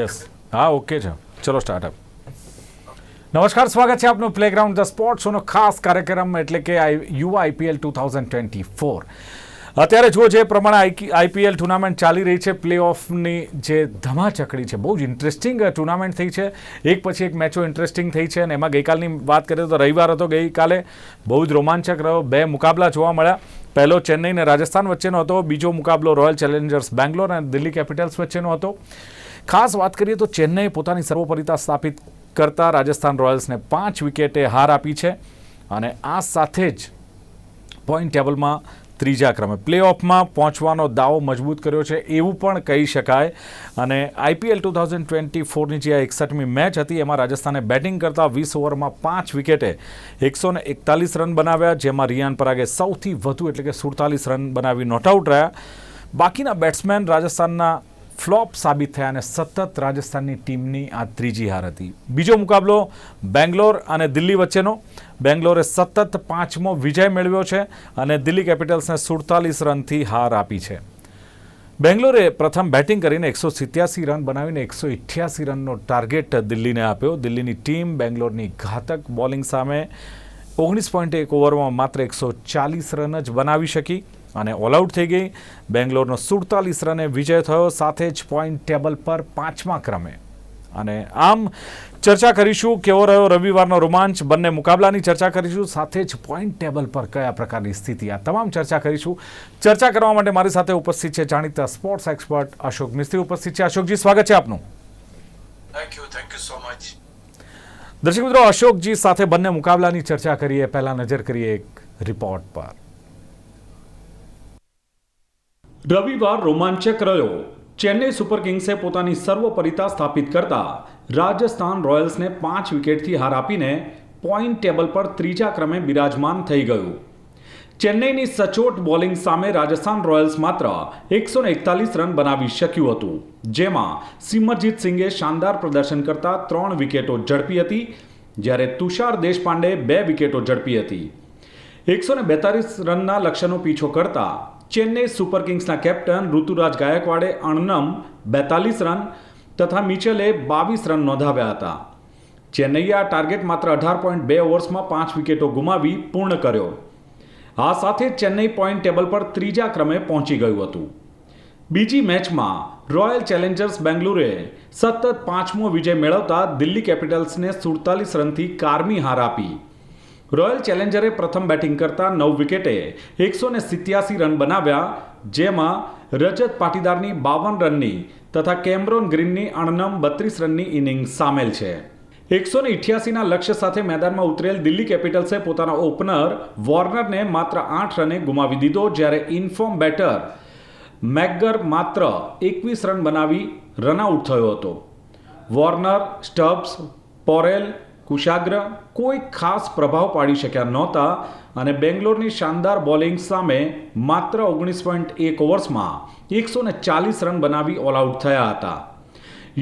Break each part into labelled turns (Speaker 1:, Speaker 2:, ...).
Speaker 1: Yes હા okay છે. ચલો સ્ટાર્ટઅપ નમસ્કાર, સ્વાગત છે આપનું પ્લેગ્રાઉન્ડ ધ સ્પોર્ટ શોનો ખાસ કાર્યક્રમ એટલે કે યુવા IPL two thousand twenty four અત્યારે જુઓ જે પ્રમાણે આઈપીએલ ટુર્નામેન્ટ ચાલી રહી છે પ્લે ઓફની જે ધમાચકડી છે, બહુ જ ઇન્ટરેસ્ટિંગ ટુર્નામેન્ટ થઈ છે. એક પછી એક મેચો ઇન્ટરેસ્ટિંગ થઈ છે અને એમાં ગઈકાલની વાત કરીએ તો રવિવાર હતો, ગઈકાલે બહુ જ રોમાંચક રહ્યો. બે મુકાબલા જોવા મળ્યા. પહેલો ચેન્નઈ અને રાજસ્થાન વચ્ચેનો હતો, બીજો મુકાબલો રોયલ ચેલેન્જર્સ બેંગ્લોર અને દિલ્હી કેપિટલ્સ વચ્ચેનો હતો. ખાસ વાત કરીએ તો ચેન્નઈએ પોતાની સર્વોપરિતા સ્થાપિત કરતા રાજસ્થાન રોયલ્સને પાંચ વિકેટે હાર આપી છે અને આ સાથે જ પોઈન્ટ ટેબલમાં ત્રીજા ક્રમે પ્લે ઓફમાં પહોંચવાનો દાવો મજબૂત કર્યો છે એવું પણ કહી શકાય. અને આઈપીએલ ટુ થાઉઝન્ડ ટ્વેન્ટી ફોરની જે આ એકસઠમી મેચ હતી, એમાં રાજસ્થાને બેટિંગ કરતા વીસ ઓવરમાં પાંચ વિકેટે એકસો એકતાલીસ રન બનાવ્યા, જેમાં રિયાન પરાગે સૌથી વધુ એટલે કે સુડતાલીસ રન બનાવી નોટ આઉટ રહ્યા. બાકીના બેટ્સમેન રાજસ્થાનના ફ્લોપ સાબિત થયા અને સતત રાજસ્થાનની ટીમની આ ત્રીજી હાર હતી. બીજો મુકાબલો બેંગ્લોર અને દિલ્હી વચ્ચેનો. બેંગ્લોરે સતત પાંચમો વિજય મેળવ્યો છે અને દિલ્હી કેપિટલ્સને સુડતાલીસ રનથી હાર આપી છે. બેંગ્લોરે પ્રથમ બેટિંગ કરીને એકસો સિત્યાસી રન બનાવીને એકસો ઇઠ્યાસી રનનો ટાર્ગેટ દિલ્હીને આપ્યો. દિલ્હીની ટીમ બેંગ્લોરની ઘાતક બોલિંગ સામે ઓગણીસ પોઈન્ટ એક ઓવરમાં માત્ર એકસો ચાલીસ રન જ બનાવી શકી. અને ઓલ આઉટ થઈ ગઈ. બેંગ્લોરનો સુડતાલીસ રને વિજય થયો સાથે જ પોઈન્ટ ટેબલ પર પાંચમા ક્રમે. અને આમ ચર્ચા કરીશું કેવો રહ્યો રવિવારનો રોમાંચ બંને મુકાબલાની ચર્ચા કરીશું સાથે જ પોઈન્ટ ટેબલ પર કયા પ્રકારની સ્થિતિ આ તમામ ચર્ચા કરીશું. ચર્ચા કરવા માટે મારી સાથે ઉપસ્થિત છે જાણીતા સ્પોર્ટ્સ એક્સપર્ટ અશોક મિસ્ત્રી ઉપસ્થિત છે. અશોકજી સ્વાગત છે આપનું.
Speaker 2: Thank you thank you so much
Speaker 1: દર્શક મિત્રો અશોકજી સાથે બંને મુકાબલાની ચર્ચા કરીએ. પહેલાં નજર કરીએ એક રિપોર્ટ પર. રવિવાર રોમાંચક રહ્યો. ચેન્નઈ સુપર કિંગ્સે પોતાની સર્વપરિતા સ્થાપિત કરતા રાજસ્થાન રોયલ્સને પાંચ વિકેટથી હાર આપીને પોઈન્ટ ટેબલ પર ત્રીજા ક્રમે બિરાજમાન થઈ ગયું. ચેન્નઈની સચોટ બોલિંગ સામે રાજસ્થાન રોયલ્સ માત્ર એકસો એકતાલીસ રન બનાવી શક્યું હતું, જેમાં સિમરજીત સિંઘે શાનદાર પ્રદર્શન કરતા ત્રણ વિકેટો ઝડપી હતી, જ્યારે તુષાર દેશપાંડે બે વિકેટો ઝડપી હતી. એકસો બેતાલીસ રનના લક્ષ્યનો પીછો કરતા ચેન્નઈ સુપર કિંગ્સના કેપ્ટન ઋતુરાજ ગાયકવાડે અણનમ બેતાલીસ રન તથા મિચેલે બાવીસ રન નોંધાવ્યા હતા. ચેન્નઈએ આ ટાર્ગેટ માત્ર અઢાર પોઈન્ટ બે ઓવર્સમાં પાંચ વિકેટો ગુમાવી પૂર્ણ કર્યો. આ સાથે ચેન્નઈ પોઈન્ટ ટેબલ પર ત્રીજા ક્રમે પહોંચી ગયું હતું. બીજી મેચમાં રોયલ ચેલેન્જર્સ બેંગ્લુરે સતત પાંચમો વિજય મેળવતા દિલ્હી કેપિટલ્સને સુડતાલીસ રનથી કારમી હાર આપી. રોયલ ચેલેન્જરે પ્રથમ બેટિંગ કરતા નવ વિકેટે એકસો ને સિત્યાસી રન બનાવ્યા, જેમાં રજત પાટીદારની બાવન રનની તથા કેમરોન ગ્રીનની અણનમ બત્રીસ રનની ઇનિંગ સામેલ છે. એકસો ને ઇઠ્યાસીના લક્ષ્ય સાથે મેદાનમાં ઉતરેલ દિલ્હી કેપિટલ્સે પોતાના ઓપનર વોર્નરને માત્ર આઠ રને ગુમાવી દીધો, જ્યારે ઇન્ફોર્મ બેટર મેકગર માત્ર એકવીસ રન બનાવી રનઆઉટ થયો હતો. વોર્નર, સ્ટબ્સ, પોરેલ કુશાગ્ર કોઈ ખાસ પ્રભાવ પાડી શક્યા નહોતા અને બેંગ્લોરની શાનદાર બોલિંગ સામે માત્ર ઓગણીસ પોઈન્ટ એક ઓવર્સમાં એકસો ને ચાલીસ રન બનાવી ઓલ આઉટ થયા હતા.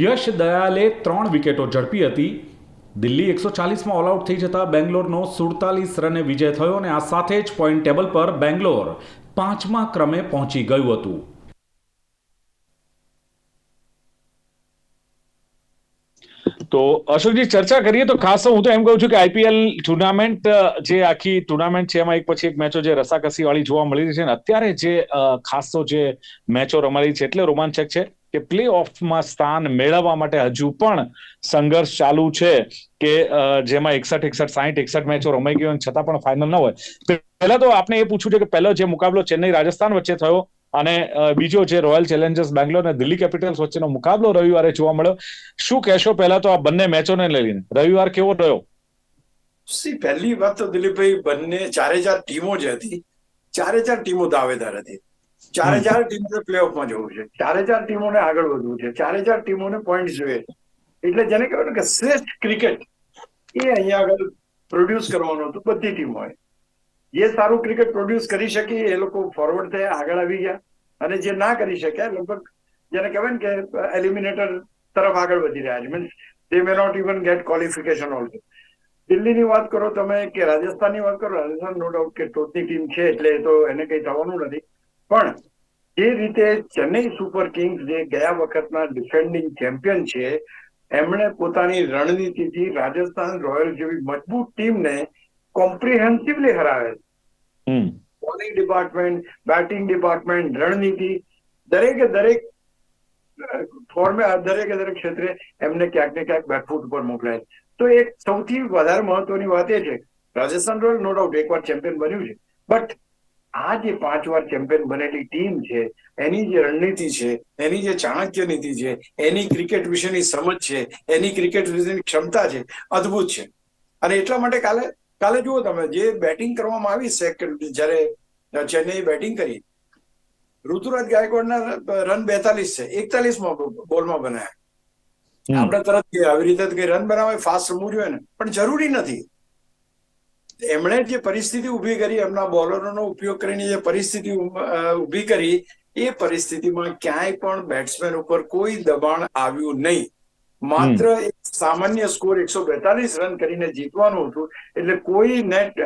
Speaker 1: યશ દયાલે ત્રણ વિકેટો ઝડપી હતી. દિલ્હી એકસો ચાલીસમાં ઓલ આઉટ થઈ જતા બેંગ્લોરનો સુડતાલીસ રને વિજય થયો અને આ સાથે જ પોઈન્ટ ટેબલ પર બેંગ્લોર પાંચમા ક્રમે પહોંચી ગયું હતું. તો અશોકજી, ચર્ચા કરીએ તો ખાસ હું તો એમ કહું છું કે આઈપીએલ ટુર્નામેન્ટ જે આખી ટુર્નામેન્ટ છે, એમાં એક પછી એક મેચો જે રસાકસી વાળી જોવા મળી રહી છે અને અત્યારે જે ખાસો જે મેચો રમાડી છે એટલે રોમાંચક છે કે પ્લે ઓફમાં સ્થાન મેળવવા માટે હજુ પણ સંઘર્ષ ચાલુ છે કે જેમાં એકસઠ એકસઠ, સાહીઠ, એકસઠ મેચો રમાઈ ગયો છતાં પણ ફાઇનલ ન હોય. પહેલા તો આપણે એ પૂછવું છે કે પહેલો જે મુકાબલો ચેન્નઈ રાજસ્થાન વચ્ચે થયો અને બીજો જે રોયલ ચેલેન્જર્સ બેંગ્લોર અને દિલ્હી કેપિટલ્સ વચ્ચેનો મુકાબલો રવિવારે જોવા મળ્યો. શું કહેશો પહેલા તો આ બંને મેચોને લઈને? રવિવાર કેવો રહ્યો?
Speaker 2: સી પહેલી વાત તો દિલીપભાઈ બંને ચારે ચાર ટીમો જે હતી. ચારે ચાર ટીમો દાવેદાર હતી. ચારે ચાર ટીમોને પ્લે ઓફમાં જવું છે. ચારે ચાર ટીમોને આગળ વધવું છે. ચારે ચાર ટીમોને પોઈન્ટ જોઈએ. એટલે જેને કહેવાય કે શ્રેષ્ઠ ક્રિકેટ એ અહીંયા આગળ પ્રોડ્યુસ કરવાનું હતું. બધી ટીમોએ. જે સારું ક્રિકેટ પ્રોડ્યુસ કરી શકી એ લોકો ફોરવર્ડ થયા, આગળ આવી ગયા. અને જે ના કરી શક્યા લગભગ જેને કહેવાય ને કે એલિમિનેટર તરફ આગળ વધી રહ્યા છે. Means they may not even get qualification also દિલ્હીની વાત કરો તમે કે રાજસ્થાનની વાત કરો, રાજસ્થાન નો ડાઉટ કે ટોચની ટીમ છે, એટલે તો એને કઈ થવાનું નથી. પણ જે રીતે ચેન્નઈ સુપર કિંગ્સ જે ગયા વખતના ડિફેન્ડિંગ ચેમ્પિયન છે, એમણે પોતાની રણનીતિથી રાજસ્થાન રોયલ જેવી મજબૂત ટીમને કોમ્પ્રિહેન્સિવલી હરાવે છે. બોલિંગ ડિપાર્ટમેન્ટ બેટિંગ ડિપાર્ટમેન્ટ રણનીતિ દરેકે દરેક ફોર્મે દરેકે દરેક ક્ષેત્રે એમને ક્યાંક ને ક્યાંક બેકફૂટ ઉપર મોકલાય. તો એક સૌથી વધારે મહત્વની વાત એ છે રાજસ્થાન રોયલ નો ડાઉટ એકવાર ચેમ્પિયન બન્યું છે. બટ આ જે પાંચ વાર ચેમ્પિયન બનેલી ટીમ છે એની જે રણનીતિ છે એની જે ચાણક્ય નીતિ છે એની ક્રિકેટ વિશેની સમજ છે એની ક્રિકેટ વિશેની ક્ષમતા છે અદ્ભુત છે. અને એટલા માટે કાલે કાલે જુઓ તમે જે બેટિંગ કરવામાં આવી સેકન્ડ જ્યારે ચેન્નઈ બેટિંગ કરી ઋતુરાજ ગાયકવાડના રન બેતાલીસ છે એકતાલીસ બોલમાં બનાવ્યા. આપણે તરત આવી રીતે કઈ રન બનાવે ફાસ્ટ રમવું જોઈએ ને પણ જરૂરી નથી. એમણે જે પરિસ્થિતિ ઊભી કરી એમના બોલરોનો ઉપયોગ કરીને જે પરિસ્થિતિ ઊભી કરી એ પરિસ્થિતિમાં ક્યાંય પણ બેટ્સમેન ઉપર કોઈ દબાણ આવ્યું નહીં. માત્ર એક સામાન્ય સ્કોર એકસો બેતાલીસ રન કરીને જીતવાનું હતું એટલે કોઈ નેટ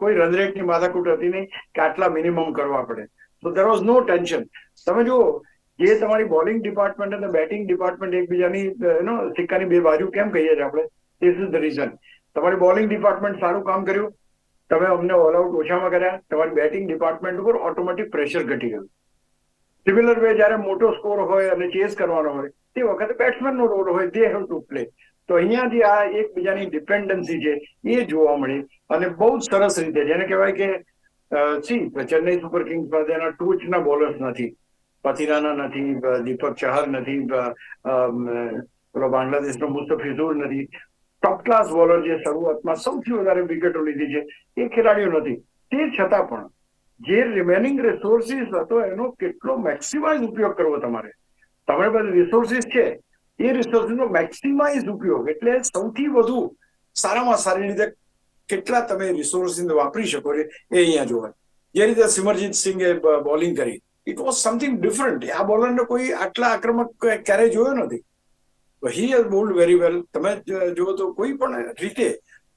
Speaker 2: કોઈ રન રેટની માથાકૂટ હતી નહીં કે આટલા મિનિમમ કરવા પડે. તો દેર વોઝ નો ટેન્શન તમે જુઓ જે તમારી બોલિંગ ડિપાર્ટમેન્ટ અને બેટિંગ ડિપાર્ટમેન્ટ એકબીજાની એનો સિક્કાની બે બાજુ કેમ કહીએ છીએ આપણે? ધીસ ઇઝ ધ રીઝન તમારી બોલિંગ ડિપાર્ટમેન્ટ સારું કામ કર્યું. તમે અમને ઓલ આઉટ ઓછામાં કર્યા. તમારી બેટિંગ ડિપાર્ટમેન્ટ ઉપર ઓટોમેટિક પ્રેશર ઘટી ગયું. સિમિલર વે જ્યારે મોટો સ્કોર હોય અને ચેસ કરવાનો હોય, તે વખતે બેટ્સમેનનો રોલ હોય દે હેવ ટુ પ્લે તો અહીંયા જે આ એકબીજાની ડિપેન્ડન્સી છે, એ જોવા મળી. અને બહુ જ સરસ રીતે, જેને કહેવાય કે સી, ચેન્નઈ સુપર કિંગ્સ પાસે એના ટૂચના બોલર્સ નથી. પથિરાના નથી દીપક ચહર નથી પેલો બાંગ્લાદેશનો મુસ્તફિઝુર નથી. ટોપ ક્લાસ બોલર જે શરૂઆતમાં સૌથી વધારે વિકેટો લીધી છે, એ ખેલાડીઓ નથી. તે છતાં પણ જે રિમેનિંગ રિસોર્સિસ હતો, એનો કેટલો મેક્સિમાઇઝ ઉપયોગ કરવો તમારે? તમારી પાસે રિસોર્સિસ છે. એ રિસોર્સિસનો મેક્સિમાઇઝ ઉપયોગ એટલે સૌથી વધુ સારામાં સારી રીતે કેટલા તમે રિસોર્સિસ વાપરી શકો એ અહીંયા જોવાય જે રીતે સિમરજીત સિંઘે બોલિંગ કરી. ઇટ વોઝ સમથિંગ ડિફરન્ટ આ બોલરને કોઈ આટલા આક્રમક ક્યારેય જોયો નથી. He has bowled very well તમે જુઓ તો કોઈ પણ રીતે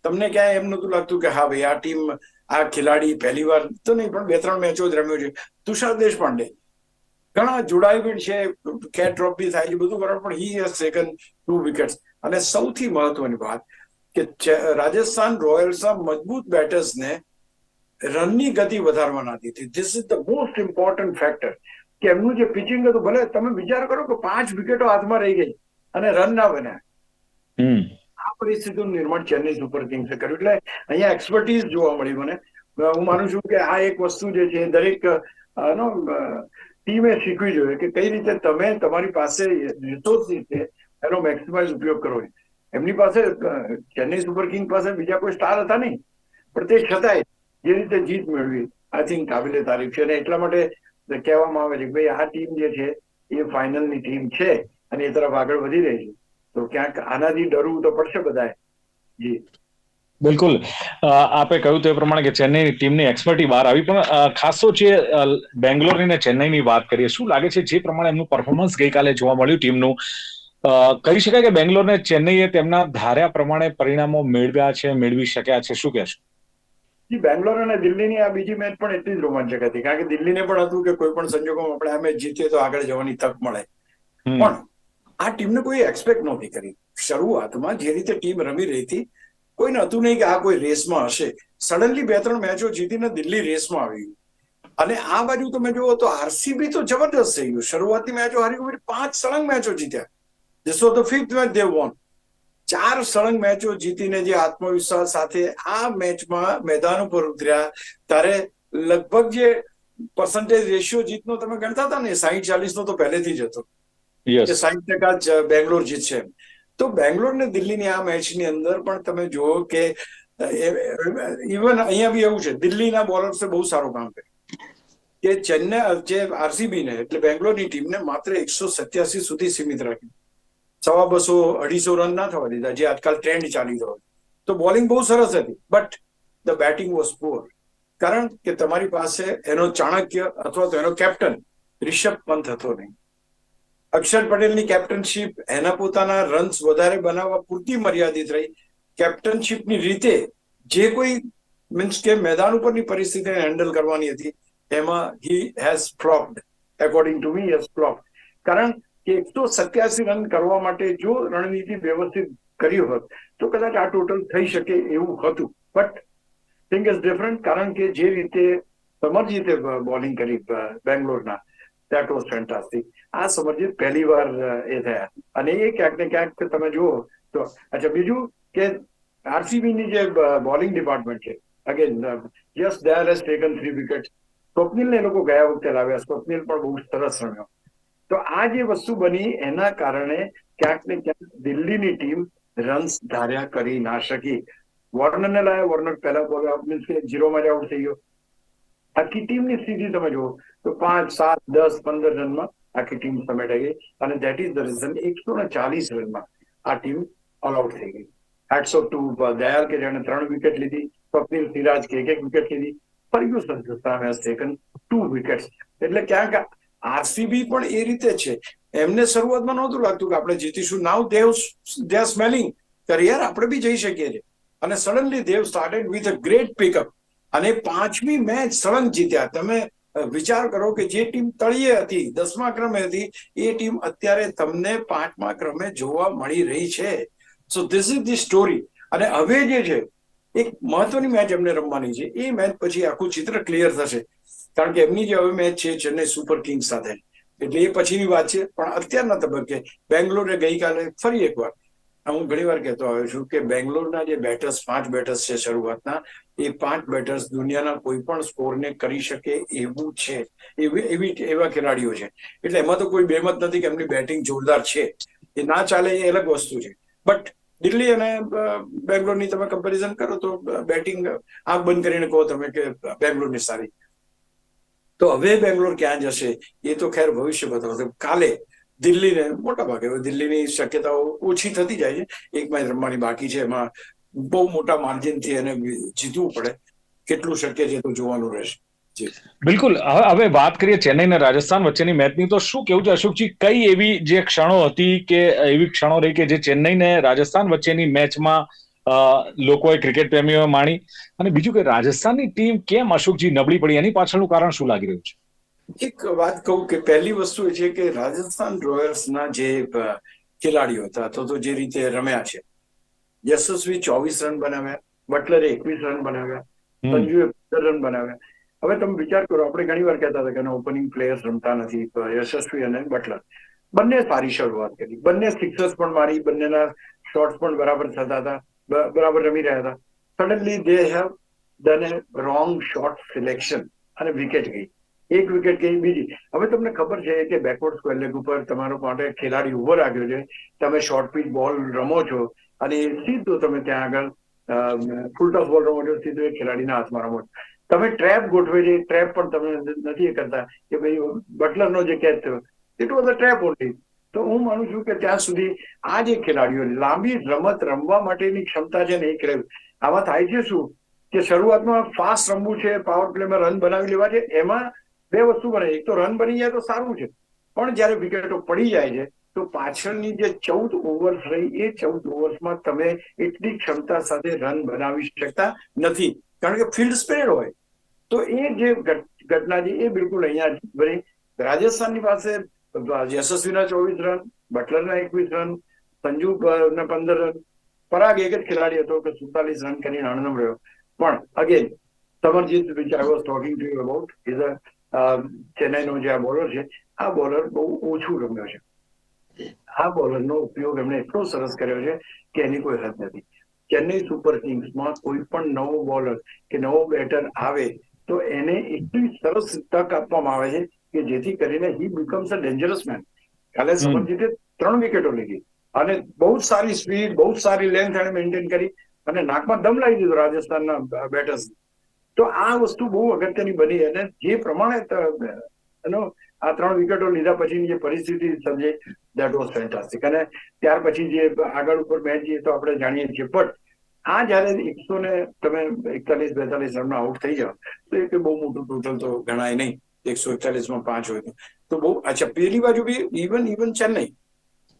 Speaker 2: તમને ક્યાંય એમ નતું લાગતું કે હા ભાઈ, આ ટીમ આ ખેલાડી પહેલી વાર તો નહીં, પણ બે ત્રણ મેચો જ રમ્યો છે. તુષાર દેશપાંડે. ઘણા જોડાઈ છે કેટ ડ્રોપ થાય છે, બધું બરાબર, પણ he has second two wickets અને સૌથી મહત્વની વાત કે રાજસ્થાન રોયલ્સના મજબૂત બેટર્સને રનની ગતિ વધારવાના હતી this is the most important factor કે એમનું જે પિચિંગ હતું, ભલે તમે વિચાર કરો કે પાંચ વિકેટો હાથમાં રહી ગઈ અને રન ના બન્યા. પરિસ્થિતિનું નિર્માણ ચેન્નઈ સુપર કિંગ્સે કર્યું. એટલે અહીંયા એક્સપર્ટીઝ જોવા મળી મને. હું માનું છું કે આ એક વસ્તુ જે છે દરેક નો ટીમે શીખવી જોઈએ કે કઈ રીતે તમે તમારી પાસે રિસોર્સિસ છે એનો મેક્સિમાઇઝ ઉપયોગ કરવો એમની પાસે ચેન્નઈ સુપર કિંગ પાસે બીજા કોઈ સ્ટાર હતા નહીં. પણ તે છતાંય જે રીતે જીત મેળવી આઈ થિંક કાબિલે તારીફ છે. અને એટલા માટે કહેવામાં આવે છે કે ભાઈ આ ટીમ જે છે એ ફાઇનલની ટીમ છે અને એ તરફ આગળ વધી રહી છે. તો ક્યાંક આનાથી ડરવું તો પડશે બધાએ. જી.
Speaker 1: બિલકુલ. આપે કહ્યું તે પ્રમાણે કે ચેન્નઈની ટીમની એક્સપર્ટી બહાર આવી. પણ ખાસ તો જે બેંગ્લોરની ને ચેન્નઈની વાત કરીએ શું લાગે છે જે પ્રમાણે એમનું પરફોર્મન્સ ગઈકાલે જોવા મળ્યું ટીમનું? કહી શકાય કે બેંગ્લોર ને ચેન્નઈએ તેમના ધાર્યા પ્રમાણે પરિણામો મેળવ્યા છે મેળવી શક્યા છે શું કહેશો?
Speaker 2: બેંગ્લોર અને દિલ્હીની આ બીજી મેચ પણ એટલી જ રોમાંચક હતી. કારણ કે દિલ્હીને પણ હતું કે કોઈ પણ સંજોગોમાં આપણે આ મેચ જીતીએ તો આગળ જવાની તક મળે. પણ આ ટીમને કોઈ એક્સપેક્ટ નહોતી કરી. શરૂઆતમાં જે રીતે ટીમ રમી રહી હતી, કોઈને હતું નહીં કે આ કોઈ રેસમાં હશે. સડનલી બે ત્રણ મેચો જીતીને દિલ્હી રેસમાં આવી અને આ બાજુ તમે જુઓ તો આરસીબી તો જબરદસ્ત થઈ ગયું. શરૂઆતની મેચો હારી ગયું પાંચ સળંગ મેચો જીત્યા. This was the fifth match they won ચાર સળંગ મેચો જીતીને જે આત્મવિશ્વાસ સાથે આ મેચમાં મેદાન ઉપર ઉતર્યા. ત્યારે લગભગ જે પર્સન્ટેજ રેશિયો જીતનો તમે ગણતા હતા ને, સાહીઠ ચાલીસ નો તો પહેલેથી જ હતો. કે સાહીઠ ટકા બેંગ્લોર જીતશે તો બેંગ્લોર ને દિલ્હીની આ મેચની અંદર પણ તમે જુઓ કે ઇવન અહીંયા બી એવું છે, દિલ્હીના બોલર્સે બહુ સારું કામ કર્યું. કે ચેન્નઈ, જે આરસીબી ને એટલે બેંગ્લોરની ટીમને માત્ર એકસો સત્યાસી સુધી સીમિત રાખી. સવા બસો, અઢીસો રન ના થવા દીધા, જે આજકાલ ટ્રેન્ડ ચાલી રહ્યો. તો બોલિંગ બહુ સરસ હતી but the batting was poor કારણ કે તમારી પાસે એનો ચાણક્ય અથવા તો એનો કેપ્ટન રિષભ પંત હતો નહીં. અક્ષર પટેલની કેપ્ટનશીપ એના પોતાના રન્સ વધારે બનાવવા પૂરતી મર્યાદિત રહી. કેપ્ટનશીપની રીતે જે કોઈ મીન્સ કે મેદાન ઉપરની પરિસ્થિતિને હેન્ડલ કરવાની હતી, એમાં he has flopped according to me has flopped કારણ કે એકસો સત્યાસી રન કરવા માટે જો રણનીતિ વ્યવસ્થિત કરી હોત, તો કદાચ આ ટોટલ થઈ શકે એવું હતું. બટ થિંગ ઇઝ ડિફરન્ટ કારણ કે જે રીતે, સમરજીતે બોલિંગ કરી બેંગ્લોરના દેટ ફેન્ટાસ્ટિક આ સમરજીત પહેલી વાર એ થયા. અને એ ક્યાંક ને ક્યાંક તમે જુઓ તો, અચ્છા, બીજું કે આરસીબી ની જે બોલિંગ ડિપાર્ટમેન્ટ છે again yes there has taken three wicket સ્વપ્નિલને લોકો ગયા વખતે લાવ્યા સ્વપ્નિલ પણ બહુ સરસ રમ્યો. તો આ જે વસ્તુ બની, એના કારણે ક્યાંક ને ક્યાંક દિલ્હીની ટીમ રન્સ ધાર્યા કરી ના શકી. વોર્નરને લાયા. વોર્નર પહેલા બોલ મીન્સ કે ઝીરોમાં જ આઉટ થઈ ગયો. આખી ટીમની સ્થિતિ તમે જુઓ. તો પાંચ, સાત, દસ, પંદર રનમાં આખી ટીમ સમેટાઈ ગઈ. અને દેટ ઇઝ ધ રીઝન એકસો ને ચાલીસ રનમાં આ ટીમ ઓલ થઈ ગઈ. હેટ્સ ઓફ ટુ દયાલ કે જેણે ત્રણ વિકેટ લીધી સ્વપ્નિલ સિરાજ કે એક એક વિકેટ લીધી. ફર્ગ્યુસન સામે ટેકન ટુ વિકેટ્સ એટલે ક્યાંક આરસીબી પણ એ રીતે છે. એમને શરૂઆતમાં નહોતું લાગતું કે આપણે જીતીશું. Now Dev they are smelling કે યાર આપણે બી જઈ શકીએ છીએ. અને suddenly they've started with a great pickup અને પાંચમી મેચ સળંગ જીત્યા. તમે વિચાર કરો કે જે ટીમ તળિયે હતી, દસમા ક્રમે હતી, એ ટીમ અત્યારે તમને પાંચમા ક્રમે જોવા મળી રહી છે. So this is the story અને હવે જે છે, એક મહત્વની મેચ એમને રમવાની છે. એ મેચ પછી આખું ચિત્ર ક્લિયર થશે. કારણ કે એમની જે હવે મેચ છે, ચેન્નઈ સુપર કિંગ્સ સાથે. એટલે એ પછીની વાત છે. પણ અત્યારના તબક્કે બેંગ્લોરે ગઈકાલે ફરી એકવાર, હું ઘણી વાર કહેતો આવ્યો છું કે બેંગ્લોરના જે બેટર્સ પાંચ બેટર્સ છે શરૂઆતના એ પાંચ બેટર્સ દુનિયાના કોઈ પણ સ્કોરને કરી શકે એવું છે. એવી એવી, એવા ખેલાડીઓ છે. એટલે એમાં તો કોઈ બેમત નથી કે એમની બેટિંગ જોરદાર છે. એ ના ચાલે એ અલગ વસ્તુ છે. બટ દિલ્હી અને બેંગ્લોરની તમે કમ્પેરિઝન કરો તો બેટિંગ, આંખ બંધ કરીને કહો તમે કે બેંગ્લોરની સારી. તો હવે બેંગ્લોર ક્યાં જશે? એ તો ખેર ભવિષ્ય બતાવશે કાલે દિલ્હીને મોટા ભાગે દિલ્હીની શક્યતાઓ ઓછી થતી જાય છે. એક મેચ રમવાની બાકી છે એમાં બહુ મોટા માર્જિનથી એને જીતવું પડે. કેટલું શક્ય છે તો જોવાનું રહેશે.
Speaker 1: બિલકુલ. હવે વાત કરીએ ચેન્નઈ અને રાજસ્થાન વચ્ચેની મેચની તો શું કેવું છે અશોકજી? કઈ એવી જે ક્ષણો હતી કે એવી ક્ષણો રહી કે જે ચેન્નઈ ને રાજસ્થાન વચ્ચેની મેચમાં લોકોએ ક્રિકેટ પ્રેમીઓએ માણી? અને બીજું કે રાજસ્થાનની ટીમ કેમ અશોકજી નબળી પડી? એની પાછળનું કારણ શું લાગી રહ્યું છે?
Speaker 2: એક વાત કહું કે પહેલી વસ્તુ એ છે કે રાજસ્થાન રોયલ્સના જે ખેલાડીઓ હતા અથવા તો જે રીતે રમ્યા છે યશસ્વી ચોવીસ રન બનાવ્યા બટલરે એકવીસ રન બનાવ્યા. સંજુએ પંદર રન બનાવ્યા. હવે તમે વિચાર કરો આપણે ઘણી વાર કહેતા હતા કે ઓપનિંગ પ્લેયર્સ રમતા નથી યશસ્વી અને બટલર. બંને સારી શરૂઆત કરી. બંને સિક્સર્સ પણ મારી બંનેના શોર્ટ્સ પણ બરાબર થતા હતા બરાબર રમી રહ્યા હતા. Suddenly they have done a wrong shot selection અને વિકેટ ગઈ. એક વિકેટ ગઈ બીજી. હવે તમને ખબર છે કે બેકવર્ડ સ્ક્વેર લેગ ઉપર તમારો માટે ખેલાડી ઊભો રાખ્યો છે. તમે શોર્ટ પીચ બોલ રમો છો અને સીધો તમે ત્યાં આગળ ફૂલ ટોસ બોલ રમો છો સીધો એ ખેલાડીના હાથમાં રમો તમે ટ્રેપ ગોઠવે છે ટ્રેપ પણ તમે નથી કરતા. કે ભાઈ બટલરનો જે કેચ થયો ઇટ અ ટ્રેપ ઓનલી તો હું માનું છું કે ત્યાં સુધી આ જે ખેલાડીઓ લાંબી રમત રમવા માટેની ક્ષમતા છે ને એ ખેલાડી આમાં થાય છે શું? કે શરૂઆતમાં ફાસ્ટ રમવું છે પાવર પ્લેમાં રન બનાવી લેવા છે, એમાં બે વસ્તુ બને. એક તો રન બની જાય તો સારું છે. પણ જ્યારે વિકેટો પડી જાય છે તો પાછળની જે ચૌદ ઓવર્સ રહી એ ચૌદ ઓવર્સમાં તમે એટલી ક્ષમતા સાથે રન બનાવી શકતા નથી. કારણ કે ફિલ્ડ સ્પેડ હોય, તો એ જે ઘટના છે, એ બિલકુલ અહીંયા બની. રાજસ્થાનની પાસે યશસ્વીના ચોવીસ રન બટલરના એકવીસ રન સંજુ ના પંદર રન પરાગ એક જ ખેલાડી હતો કે સુડતાલીસ રન કરીને અણનમ રહ્યો. પણ again Samarjeet which I was talking to you about is a ચેન્નાઈનો જે આ બોલર છે, આ બોલર બહુ ઓછું રમ્યો છે. આ બોલરનો ઉપયોગ એમણે એટલો સરસ કર્યો છે કે એની કોઈ હદ નથી ચેન્નઈ સુપર કિંગ્સમાં કોઈ પણ નવો બોલર કે નવો બેટર આવે તો એને એટલી સરસ તક આપવામાં આવે છે કે જેથી કરીને he becomes a dangerous man કાલે સમરજીતે ત્રણ વિકેટો લીધી અને બહુ સારી સ્પીડ બહુ સારી લેન્થ એને મેન્ટેન કરી અને નાકમાં દમ લાવી દીધો રાજસ્થાનના બેટર્સ તો આ વસ્તુ બહુ અગત્યની બની અને જે પ્રમાણે એનો આ ત્રણ વિકેટો લીધા પછીની જે પરિસ્થિતિ સમજે દેટ વોઝ ફેન્ટાસ્ટિક અને ત્યાર પછી જે આગળ ઉપર મેચ જઈએ તો આપણે જાણીએ છીએ. બટ આ જયારે એકસો ને તમે એકતાલીસ બેતાલીસ રનમાં આઉટ થઈ જાઓ, તો એ બહુ મોટું ટોટલ તો ગણાય નહીં. એકસો એકતાલીસમાં પાંચ હોય તો. બહુ, અચ્છા પેલી બાજુ બી ઇવન ઇવન ચેન્નઈ.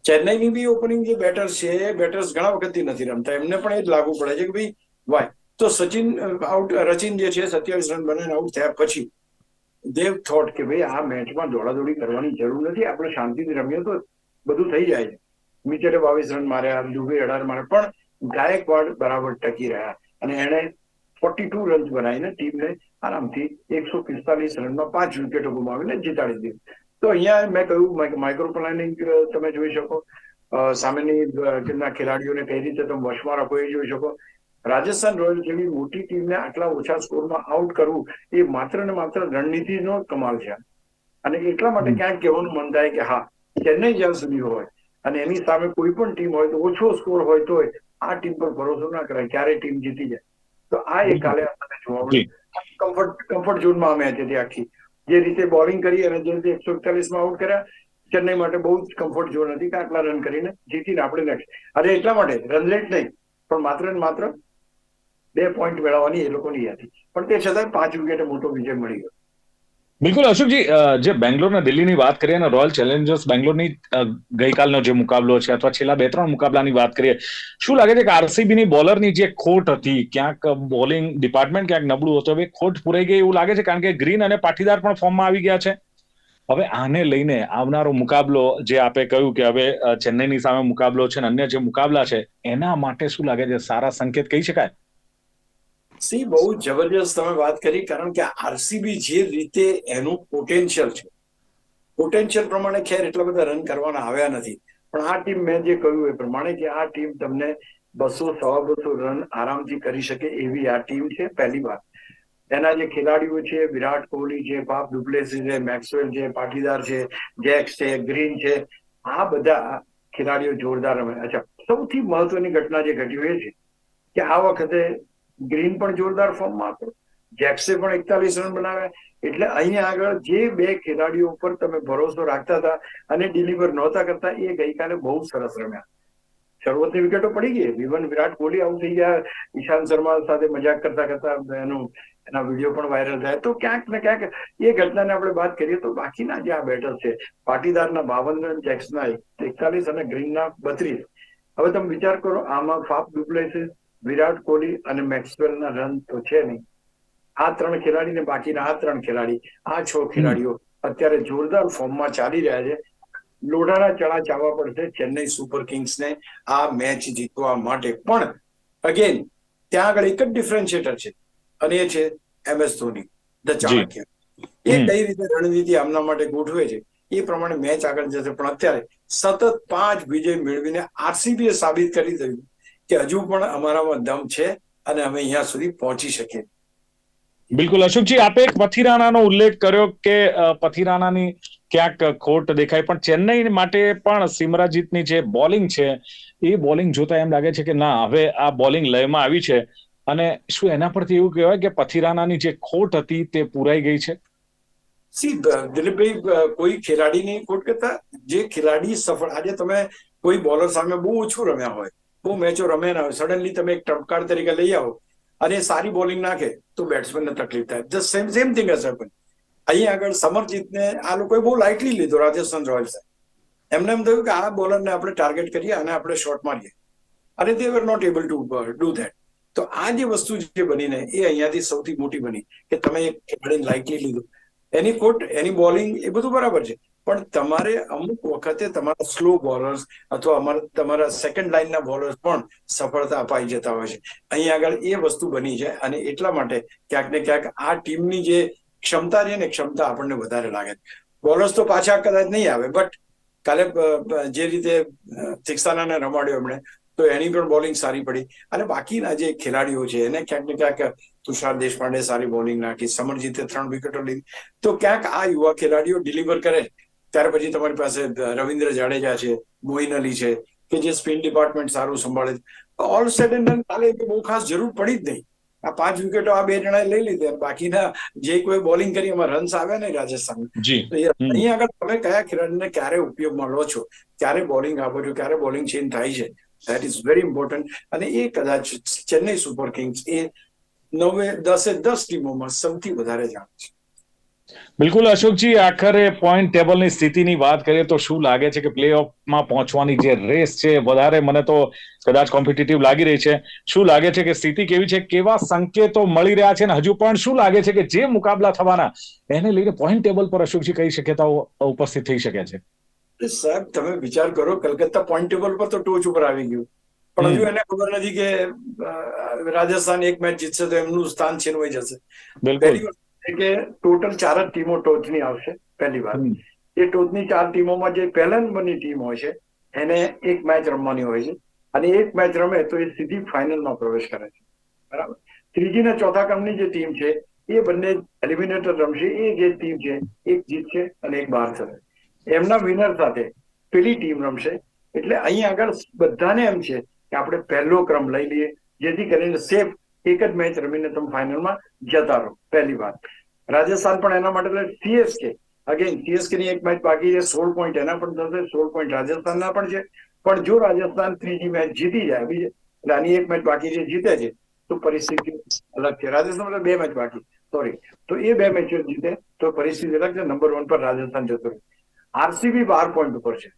Speaker 2: ચેન્નઈની બી ઓપનિંગ જે બેટર છે, એ બેટર્સ ઘણા વખતથી નથી રમતા. એમને પણ એ જ લાગુ પડે છે કે ભાઈ, વાય. તો સચિન આઉટ રચિન જે છે, સત્યાવીસ રન બનાવીને આઉટ થયા પછી દેવ થોટ કે ભાઈ, આ મેચમાં દોડાદોડી કરવાની જરૂર નથી. આપણે શાંતિથી રમીએ તો બધું થઈ જાય છે. મિચરે બાવીસ રન માર્યા દુબે અઢાર માર્યા પણ ગાયકવાડ બરાબર ટકી રહ્યા. અને એણે ફોર્ટી ટુ રન્સ બનાવીને ટીમને આરામથી એકસો પિસ્તાલીસ રનમાં પાંચ વિકેટો ગુમાવીને જીતાડી દીધી. તો અહીંયા મેં કહ્યું માઇક્રો પ્લાનિંગ તમે જોઈ શકો. સામેની ટીમના ખેલાડીઓને કઈ રીતે તમે વશમાં રાખો એ જોઈ શકો. રાજસ્થાન રોયલ જેવી મોટી ટીમને આટલા ઓછા સ્કોરમાં આઉટ કરવું એ માત્ર ને માત્ર રણનીતિનો કમાલ છે. અને એટલા માટે ક્યાંક કહેવાનું મન થાય કે હા ચેન્નઈ જ્યાં સુધી હોય અને એની સામે કોઈ પણ ટીમ હોય તો ઓછો સ્કોર હોય તો આ ટીમ પર ભરોસો ના કરાય ક્યારે ટીમ જીતી જાય. તો આ એક કાલે આપણને જોવા મળે કમ્ફર્ટ કમ્ફર્ટ ઝોનમાં અમે હતી આખી જે રીતે બોલિંગ કરી અને જે રીતે એકસો એકતાલીસમાં આઉટ કર્યા ચેન્નઈ માટે બહુ જ કમ્ફર્ટ ઝોન હતી કે આટલા રન કરીને જીતીને આપણે નેક્સ્ટ અરે એટલા માટે રન રેટ નહીં પણ માત્ર ને માત્ર બે પોઈન્ટ મેળવવાની એ લોકોની હતી પણ તે છતાં પાંચ વિકેટે મોટો વિજય મળી ગયો.
Speaker 1: બિલકુલ અશોકજી જે બેંગ્લોર અને દિલ્હીની વાત કરીએ અને રોયલ ચેલેન્જર્સ બેંગ્લોરની ગઈકાલનો જે મુકાબલો છે અથવા છેલ્લા બે ત્રણ મુકાબલાની વાત કરીએ, શું લાગે છે કે આરસીબી ની બોલરની જે ખોટ હતી, ક્યાંક બોલિંગ ડિપાર્ટમેન્ટ ક્યાંક નબળું હતું, હવે ખોટ પૂરાઈ ગઈ એવું લાગે છે કારણ કે ગ્રીન અને પાટીદાર પણ ફોર્મમાં આવી ગયા છે? હવે આને લઈને આવનારો મુકાબલો જે આપે કહ્યું કે હવે ચેન્નઈની સામે મુકાબલો છે અને અન્ય જે મુકાબલા છે, એના માટે શું લાગે છે? સારા સંકેત કહી શકાય?
Speaker 2: સી બહુ જબરજસ્ત તમે વાત કરી, કારણ કે આરસીબી જે રીતે એનું પોટેન્શિયલ છે. પોટેન્શિયલ પ્રમાણે ખેર એટલા બધા રન કરવાના આવ્યા નથી. પણ આ ટીમ મેં જે કહ્યું એ પ્રમાણે કે આ ટીમ તમને બસો, સવા બસો રન આરામથી કરી શકે એવી આ ટીમ છે, પહેલી વાર એના જે ખેલાડીઓ છે, વિરાટ કોહલી છે, પાપ ડુપ્લેસી છે, મેક્સવેલ છે, પાટીદાર છે, જેક્સ છે, ગ્રીન છે, આ બધા ખેલાડીઓ જોરદાર રમે. અચ્છા, સૌથી મહત્વની ઘટના જે ઘટી એ છે, કે આ વખતે ગ્રીન પણ જોરદાર ફોર્મમાં હતો. જેક્સે પણ એકતાલીસ રન બનાવ્યા. એટલે અહીંયા આગળ જે બે ખેલાડીઓ ઉપર તમે ભરોસો રાખતા હતા અને ડિલિવર નહોતા કરતા, એ ગઈકાલે બહુ સરસ રમ્યા. શરૂઆતની વિકેટો પડી ગઈ. ઇવન વિરાટ કોહલી આઉટ થઈ ગયા. ઈશાંત શર્મા સાથે મજાક કરતા કરતા એનું, એના વીડિયો પણ વાયરલ થાય. તો ક્યાંક ને ક્યાંક એ ઘટનાને આપણે વાત કરીએ તો બાકીના જે આ બેટર છે, પાટીદારના બાવન રન જેક્સના એકતાલીસ અને ગ્રીનના બત્રીસ. હવે તમે વિચાર કરો, આમાં ફાફ ડુપ્લેસિસ વિરાટ કોહલી અને મેક્સવેલના રન તો છે નહીં. આ ત્રણ ખેલાડી ને બાકીના આ ત્રણ ખેલાડી આ છ ખેલાડીઓ અત્યારે જોરદાર ફોર્મમાં ચાલી રહ્યા છે. લોઢાના ચડા ચાવવા પડશે ચેન્નઈ સુપર કિંગ્સને આ મેચ જીતવા માટે. પણ અગેન ત્યાં આગળ એક જ ડિફરન્શિએટર છે અને એ છે M S Dhoni the Chanakya. એ કઈ રીતે રણનીતિ આમના માટે ગોઠવે છે એ પ્રમાણે મેચ આગળ જશે. પણ અત્યારે સતત પાંચ વિજય મેળવીને આરસીબીએ સાબિત કરી દીધું. કે હજુ પણ અમારામાં દમ છે અને અમે અહીંયા સુધી પહોંચી શકીએ.
Speaker 1: બિલકુલ. અશોકજી આપે એક પથિરાણાનો ઉલ્લેખ કર્યો કે પથિરાણાની ક્યાંક ખોટ દેખાય પણ ચેન્નઈ માટે પણ સિમરાજીતની જે બોલિંગ છે એ બોલિંગ જોતા એમ લાગે છે કે ના હવે આ બોલિંગ લયમાં આવી છે. અને શું એના પરથી એવું કહેવાય કે પથિરાણાની જે ખોટ હતી તે પૂરાઈ ગઈ છે?
Speaker 2: સી દિલીપભાઈ કોઈ ખેલાડીની ખોટ કરતા જે ખેલાડી સફળ આજે તમે કોઈ બોલર સામે બહુ ઓછું રમ્યા હોય બહુ મેચો રમે ના હોય સડનલી તમે એક ટ્રમ્પ તરીકે લઈ આવો અને સારી બોલિંગ નાખે, તો બેટ્સમેનને તકલીફ થાય. ધ સેમ સેમ થિંગ હશે પણ અહીંયા આગળ સમરજીતને આ લોકોએ બહુ લાઇટલી લીધો, રાજસ્થાન રોયલ્સે એમને એમ થયું કે આ બોલરને આપણે ટાર્ગેટ કરીએ અને આપણે શોટ મારીએ. અને they were not able to do that તો આ જે વસ્તુ જે બનીને એ અહીંયાથી સૌથી મોટી બની કે તમે એક ખેલાડીને લાઇટલી લીધું. એની કોટ એની બોલિંગ એ બધું બરાબર છે. પણ તમારે અમુક વખતે તમારા સ્લો બોલર્સ અથવા અમારા, તમારા સેકન્ડ લાઇનના બોલર્સ પણ સફળતા અપાઈ જતા હોય છે. અહીં આગળ એ વસ્તુ બની છે અને એટલા માટે ક્યાંક ને ક્યાંક આ ટીમની જે ક્ષમતા છે ને ક્ષમતા આપણને વધારે લાગે. બોલર્સ તો પાછા કદાચ નહીં આવે બટ કાલે જે રીતે થિક્સાનાને રમાડ્યો એમણે, તો એની પણ બોલિંગ સારી પડી. અને બાકીના જે ખેલાડીઓ છે, એને ક્યાંક ને ક્યાંક તુષાર દેશપાંડે સારી બોલિંગ નાખી, સમરજીતે ત્રણ વિકેટો લીધી. તો ક્યાંક આ યુવા ખેલાડીઓ ડિલિવર કરે ત્યાર પછી તમારી પાસે રવિન્દ્ર જાડેજા છે મોઇન અલી છે કે જે સ્પિન ડિપાર્ટમેન્ટ સારું સંભાળે છે. ઓલ સેડ એન્ડ કાલે બહુ ખાસ જરૂર પડી જ નહીં. આ પાંચ વિકેટો આ બે જણાએ લઈ લીધી. બાકીના જે કોઈ બોલિંગ કરી એમાં રન્સ આવ્યા નહીં રાજસ્થાન અહીંયા અહીં આગળ તમે કયા ખેલાડીને ક્યારે ઉપયોગમાં લો છો? ક્યારે બોલિંગ આપો છો ક્યારે બોલિંગ ચેન્જ થાય છે? દેટ ઇઝ વેરી ઇમ્પોર્ટન્ટ અને એ કદાચ ચેન્નઈ સુપર કિંગ્સ એ નવે દસે દસ ટીમોમાં સૌથી વધારે જાણે છે.
Speaker 1: બિલકુલ અશોકજી આખરે પોઈન્ટ ટેબલની સ્થિતિની વાત કરીએ તો શું લાગે છે કે પ્લે ઓફમાં પહોંચવાની જે રેસ છે વધારે મને તો કદાચ કોમ્પિટિટિવ લાગી રહી છે. શું લાગે છે કે સ્થિતિ કેવી છે? કેવા સંકેતો મળી રહ્યા છે? અને હજુ પણ શું લાગે છે કે જે મુકાબલા થવાના એને લઈને પોઈન્ટ ટેબલ પર અશોકજી કઈ શક્યતાઓ ઉપસ્થિત થઈ શકે છે?
Speaker 2: સાહેબ તમે વિચાર કરો કલકત્તા પોઈન્ટ ટેબલ પર તો ટોચ ઉપર આવી ગયું. પણ હજુ એને ખબર નથી કે રાજસ્થાન એક મેચ જીતશે તો એમનું સ્થાન છીનવાઈ જશે.
Speaker 1: બિલકુલ.
Speaker 2: કે ટોટલ ચાર જ ટીમો ટોચની આવશે પહેલી
Speaker 1: વાર
Speaker 2: એ ટોચની ચાર ટીમોમાં જે પહેલા નંબરની ટીમ હોય છે એને એક મેચ રમવાની હોય છે. અને એક મેચ રમે તો એ સીધી ફાઇનલમાં પ્રવેશ કરે છે. બરાબર? ત્રીજી ને ચોથા ક્રમની જે ટીમ છે એ બંને એલિમિનેટર રમશે. એ જે ટીમ છે એક જીતશે અને એક બહાર થશે એમના વિનર સાથે પેલી ટીમ રમશે. એટલે અહીં આગળ બધાને એમ છે કે આપણે પહેલો ક્રમ લઈ લઈએ જેથી કરીને સેફ એક જ મેચ રમીને તમે ફાઇનલમાં જતા રહો. પહેલી વાત. રાજસ્થાન પણ એના માટે સીએસકે અગેન સીએસકે ની એક મેચ બાકી છે સોળ પોઈન્ટ એના પણ થશે સોળ પોઈન્ટ રાજસ્થાનના પણ છે. પણ જો રાજસ્થાન ત્રીજી મેચ જીતી જાય બીજે એટલે આની એક મેચ બાકી છે જીતે છે તો પરિસ્થિતિ અલગ છે. રાજસ્થાન બે મેચ બાકી. સોરી તો એ બે મેચો જીતે તો પરિસ્થિતિ અલગ છે. નંબર વન પર રાજસ્થાન જતું રહે. આરસીબી બાર પોઈન્ટ ઉપર છે.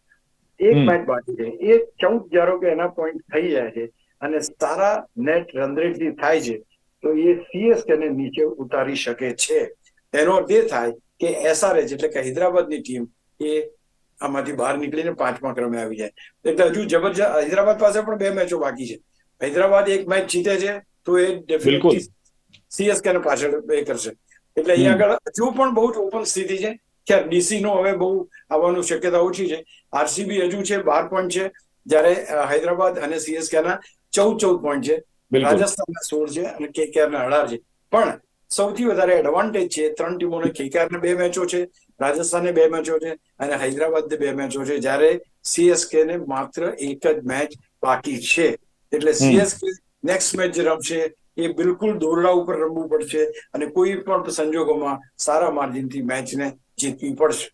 Speaker 2: એક. મેચ બાકી છે. એ ચૌદ જારો કે એના પોઈન્ટ થઈ જાય છે. અને સારા નેટ રન થાય છે તો એ સીએસકે ને નીચે ઉતારી શકે છે. એનો અર્થ એ થાય કે એસઆરએચ એટલે કે હૈદરાબાદની ટીમ એ આમાંથી બહાર નીકળીને પાંચમા ક્રમે આવી જાય. એટલે હજુ જબરજસ્ત હૈદરાબાદ પાસે પણ બે મેચો બાકી છે. હૈદરાબાદ એક મેચ જીતે છે તો એ
Speaker 1: ડેફિનેટલી
Speaker 2: સીએસકે ને પાછળ એ કરશે. એટલે અહીંયા આગળ હજુ પણ બહુ જ ઓપન સ્થિતિ છે કે ડીસી નો હવે બહુ આવવાનું શક્યતા ઓછી છે. આરસીબી હજુ છે બાર પોઈન્ટ છે. જ્યારે હૈદરાબાદ અને સીએસકે ના ચૌદ ચૌદ પોઈન્ટ છે રાજસ્થાનના સોળ છે અને કેકેઆર ના અઢાર છે. પણ સૌથી વધારે એડવાન્ટેજ છે ત્રણ ટીમોને કેકેઆર ને બે મેચો છે રાજસ્થાનને બે મેચો છે અને હૈદરાબાદ બે મેચો છે. જ્યારે સીએસકે ને માત્ર એક જ મેચ બાકી છે. એટલે સીએસકે નેક્સ્ટ મેચ જે રમશે એ બિલકુલ દોરડા ઉપર રમવું પડશે અને કોઈ પણ સંજોગોમાં સારા માર્જિનથી મેચને જીતવી પડશે.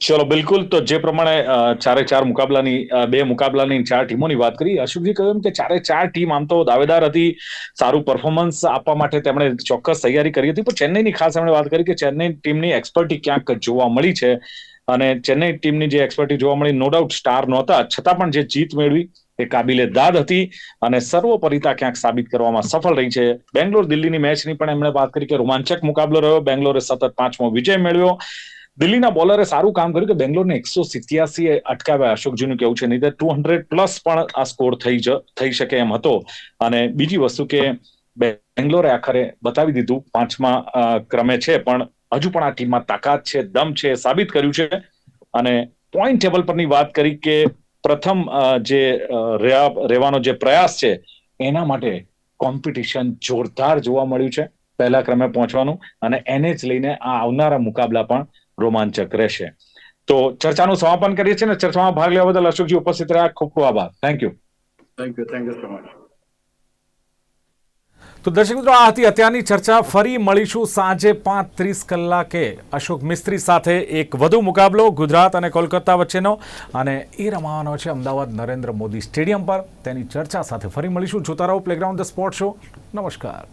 Speaker 1: ચલો, બિલકુલ. તો જે પ્રમાણે ચારે ચાર મુકાબલાની બે મુકાબલાની ચાર ટીમોની વાત કરી, અશોકજી કહ્યું કે ચારે ચાર ટીમ આમ તો દાવેદાર હતી, સારું પરફોર્મન્સ આપવા માટે તેમણે ચોક્કસ તૈયારી કરી હતી. પણ ચેન્નઈની ખાસ એમણે વાત કરી કે ચેન્નઈ ટીમની એક્સપર્ટી ક્યાંક જોવા મળી છે. અને ચેન્નઈ ટીમની જે એક્સપર્ટી જોવા મળી નો ડાઉટ સ્ટાર નહોતા. છતાં પણ જે જીત મેળવી, એ કાબિલે દાદ હતી અને સર્વોપરિતા ક્યાંક સાબિત કરવામાં સફળ રહી છે. બેંગ્લોર દિલ્હીની મેચની પણ એમણે વાત કરી કે રોમાંચક મુકાબલો રહ્યો. બેંગ્લોરે સતત પાંચમો વિજય મેળવ્યો. દિલ્હીના બોલરે સારું કામ કર્યું કે બેંગ્લોરને એકસો સિત્યાસી અટકાવ્યા. અશોકજીનું કેવું છે? નહીં ટુ હંડ્રેડ પ્લસ પણ આ સ્કોર થઈ થઈ શકે એમ હતો. અને બીજી વસ્તુ કે બેંગ્લોરે આખરે બતાવી દીધું, પાંચમા ક્રમે છે, પણ હજુ પણ આ ટીમમાં તાકાત છે, દમ છે, સાબિત કર્યું છે. અને પોઈન્ટ ટેબલ પરની વાત કરી કે પ્રથમ જે રહેવાનો જે પ્રયાસ છે, એના માટે કોમ્પિટિશન જોરદાર જોવા મળ્યું છે. પહેલા ક્રમે પહોંચવાનું અને એને જ લઈને આ આવનારા મુકાબલા પણ રોમાંચક રહેશે. તો ચર્ચાનું સમાપન કરીએ છીએ ને ચર્ચામાં ભાગ લેવા બદલ અશોકજી ઉપસ્થિત રહ્યા. ખૂબ ખૂબ આભાર. Thank you
Speaker 2: thank you thank you so much
Speaker 3: તો દર્શક મિત્રો આ હતી અત્યારની ચર્ચા. ફરી મળીશું સાંજે પાંચ ત્રીસ કલાકે. અશોક મિસ્ત્રી સાથે એક વધુ મુકાબલો ગુજરાત અને કોલકાતા વચ્ચેનો અને એ રમાવાનો છે અમદાવાદ નરેન્દ્ર મોદી સ્ટેડિયમ પર. તેની ચર્ચા સાથે ફરી મળીશું. જોતા રહો પ્લેગ્રાઉન્ડ ધ સ્પોર્ટ શો નમસ્કાર.